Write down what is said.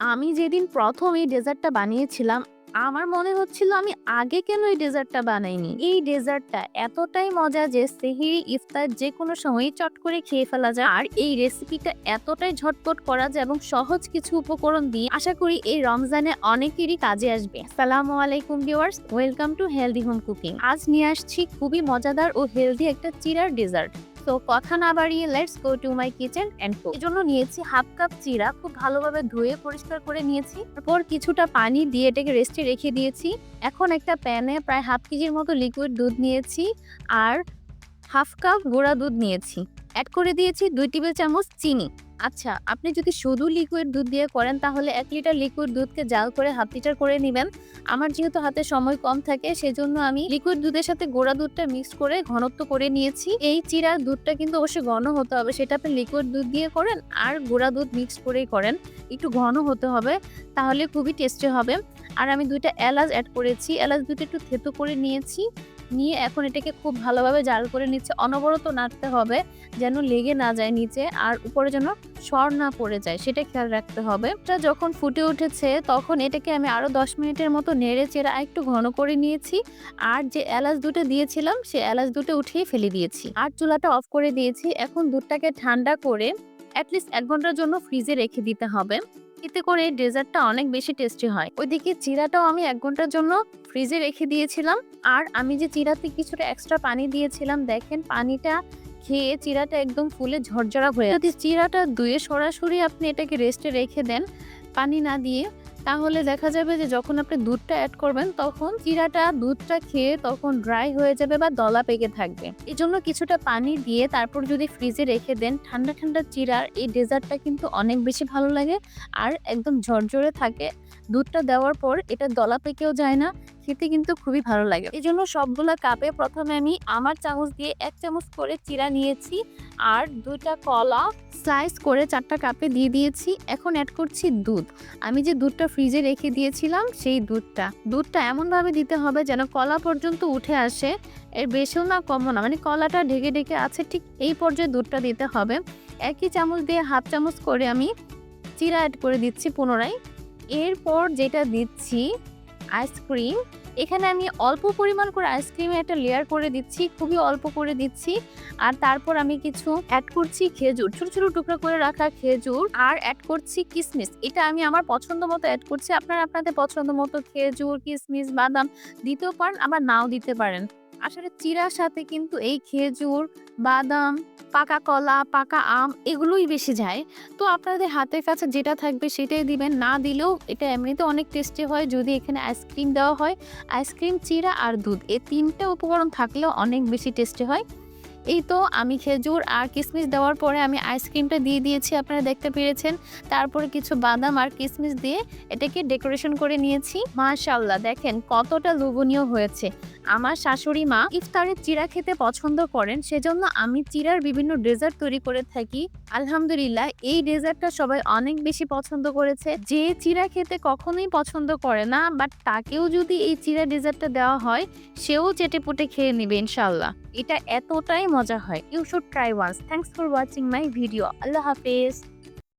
আমি যেদিন প্রথম এই ডেজার্টটা বানিয়েছিলাম, আমার মনে হচ্ছিল আমি আগে কেন এই ডেজার্টটা বানাইনি? এই ডেজার্টটা এতটাই মজা যে সেহিরি ইফতার যে কোনো সময়ই চট করে খেয়ে ফেলা যায়। আর এই রেসিপিটা এতটাই ঝটপট করা যায় এবং সহজ কিছু উপকরণ দিয়ে আশা করি এই রমজানে অনেকেরই কাজে আসবে। সালামু আলাইকুম viewers, welcome to healthy home cooking. আজ নিয়ে আসছি খুবই মজাদার ও হেলদি একটা চিরার ডেজার্ট। তো কথা না বাড়িয়ে let's go to my kitchen and cook এর জন্য নিয়েছি হাফ কাপ চিরা, খুব ভালোভাবে ধুয়ে পরিষ্কার করে নিয়েছি। তারপর কিছুটা পানি দিয়ে এটাকে রেস্টে রেখে দিয়েছি। এখন একটা প্যানে প্রায় হাফ কেজির মতো লিকুইড দুধ নিয়েছি আর হাফ কাপ গুঁড়া দুধ নিয়েছি। অ্যাড করে দিয়েছি দুই টেবিল চামচ চিনি। আচ্ছা আপনি যদি শুধু লিকুইড দুধ দিয়ে করেন, তাহলে এক লিটার লিকুইড দুধকে জাল করে হাফ লিটার করে নেবেন। আমার যেহেতু হাতে সময় কম থাকে, সেজন্য আমি লিকুইড দুধের সাথে গোড়া দুধটা মিক্স করে ঘনত্ব করে নিয়েছি। এই চিরার দুধটা কিন্তু অবশ্যই ঘন হতে হবে, সেটা আপনি লিকুইড দুধ দিয়ে করেন আর গোড়া দুধ মিক্স করেই করেন। একটু ঘন হতে হবে, তাহলে খুবই টেস্টি হবে। আর আমি দুইটা এলাচ অ্যাড করেছি। এলাচ দুটো একটু থেতো করে নিয়েছি। নিয়ে এখন এটাকে খুব ভালোভাবে জাল করে নিচ্ছে। অনবরত নাড়তে হবে যেন লেগে না যায় নিচে আর উপরে যেন সর না পড়ে যায়, সেটা খেয়াল রাখতে হবে। এটা যখন ফুটে উঠেছে তখন এটাকে আমি আরও দশ মিনিটের মতো নেড়ে চেড়ে একটু ঘন করে নিয়েছি। আর যে এলাচ দুটো দিয়েছিলাম সে এলাচ দুটো উঠিয়ে ফেলে দিয়েছি। আর চুলাটা অফ করে দিয়েছি। এখন দুধটাকে ঠান্ডা করে অ্যাটলিস্ট এক ঘণ্টার জন্য ফ্রিজে রেখে দিতে হবে। এতে করে ডেজার্টটা অনেক বেশি টেস্টি হয়। ওইদিকে চিরাটাও আমি এক ঘণ্টার জন্য ফ্রিজে রেখে দিয়েছিলাম। আর আমি যে চিরাতে কিছুটা এক্সট্রা পানি দিয়েছিলাম, দেখেন পানিটা খেয়ে চিরাটা একদম ফুলে ঝরঝরা হয়ে যদি চিরাটা ধুয়ে সরাসরি আপনি এটাকে রেস্টে রেখে দেন, পানি না দিয়ে তাহলে দেখা যাবে যে যখন আপনি দুধটা অ্যাড করবেন, তখন চিরাটা দুধটা খেয়ে তখন ড্রাই হয়ে যাবে বা দলা পেকে থাকবে। এই জন্য কিছুটা পানি দিয়ে তারপর যদি ফ্রিজে রেখে দেন, ঠান্ডা ঠান্ডা চিরার এই ডেজার্টটা কিন্তু অনেক বেশি ভালো লাগে। আর একদম ঝরঝরে থাকে। দুধটা দেওয়ার পর এটা দলা পেকেও যায় না। খেতে কিন্তু খুবই ভালো লাগে। এই জন্য সবগুলা কাপে প্রথমে আমি আমার চামচ দিয়ে এক চামচ করে চিরা নিয়েছি আর দুইটা কলা স্লাইস করে চারটা কাপে দিয়ে দিয়েছি। এখন অ্যাড করছি দুধ। আমি যে দুধটা ফ্রিজে রেখে দিয়েছিলাম সেই দুধটা। দুধটা এমনভাবে দিতে হবে যেন কলা পর্যন্ত উঠে আসে। এর বেশিও না কমও না মানে কলাটা ঢেকে ঢেকে আছে ঠিক এই পর্যায়ে দুধটা দিতে হবে। একই চামচ দিয়ে হাফ চামচ করে আমি চিরা অ্যাড করে দিচ্ছি পুনরায়। এরপর যেটা দিচ্ছি আইসক্রিম। এখানে আমি অল্প পরিমাণ করে আইসক্রিমে একটা লেয়ার করে দিচ্ছি, খুবই অল্প করে দিচ্ছি। আর তারপর আমি কিছু অ্যাড করছি খেজুর, ছোট ছোট টুকরো করে রাখা খেজুর। আর অ্যাড করছি কিসমিস, এটা আমি আমার পছন্দ মতো অ্যাড করছি। আপনারা আপনাদের পছন্দ মতো খেজুর, কিসমিস, বাদাম দিতেও পারেন, আবার নাও দিতে পারেন। আসলে চিরার সাথে কিন্তু এই খেজুর, বাদাম, পাকা কলা, পাকা আম এগুলোই বেশি যায়। তো আপনাদের হাতের কাছে যেটা থাকবে সেটাই দিবেন। না দিলেও এটা এমনিতে অনেক টেস্টি হয়। যদি এখানে আইসক্রিম দেওয়া হয় আইসক্রিম চিরা আর দুধ এই তিনটা উপকরণ থাকলেও অনেক বেশি টেস্টি হয়। এই তো আমি খেজুর আর কিশমিশ দেওয়ার পরে আমি আইসক্রিমটা দিয়ে দিয়েছি, আপনারা দেখতে পেরেছেন। তারপরে কিছু বাদাম আর কিশমিশ দিয়ে এটাকে ডেকোরেশন করে নিয়েছি। মাশাল্লাহ দেখেন কতটা লোভনীয় হয়েছে। আমার শাশুড়ি মা ইফতারে চিরা খেতে পছন্দ করেন, সেজন্য আমি চিরার বিভিন্ন ডেজার্ট তৈরি করে থাকি। আলহামদুলিল্লাহ, এই ডেজার্টটা সবাই অনেক বেশি পছন্দ করেছে। যে চিরা খেতে কখনোই পছন্দ করে না, বাট তাকেও যদি এই চিরা ডেজার্টটা দেওয়া হয়, সেও চেটে পুটে খেয়ে নেবে ইনশাল্লাহ এটা এতটাই মজা হয়। You should try once thanks for watching my video আল্লাহ হাফেজ।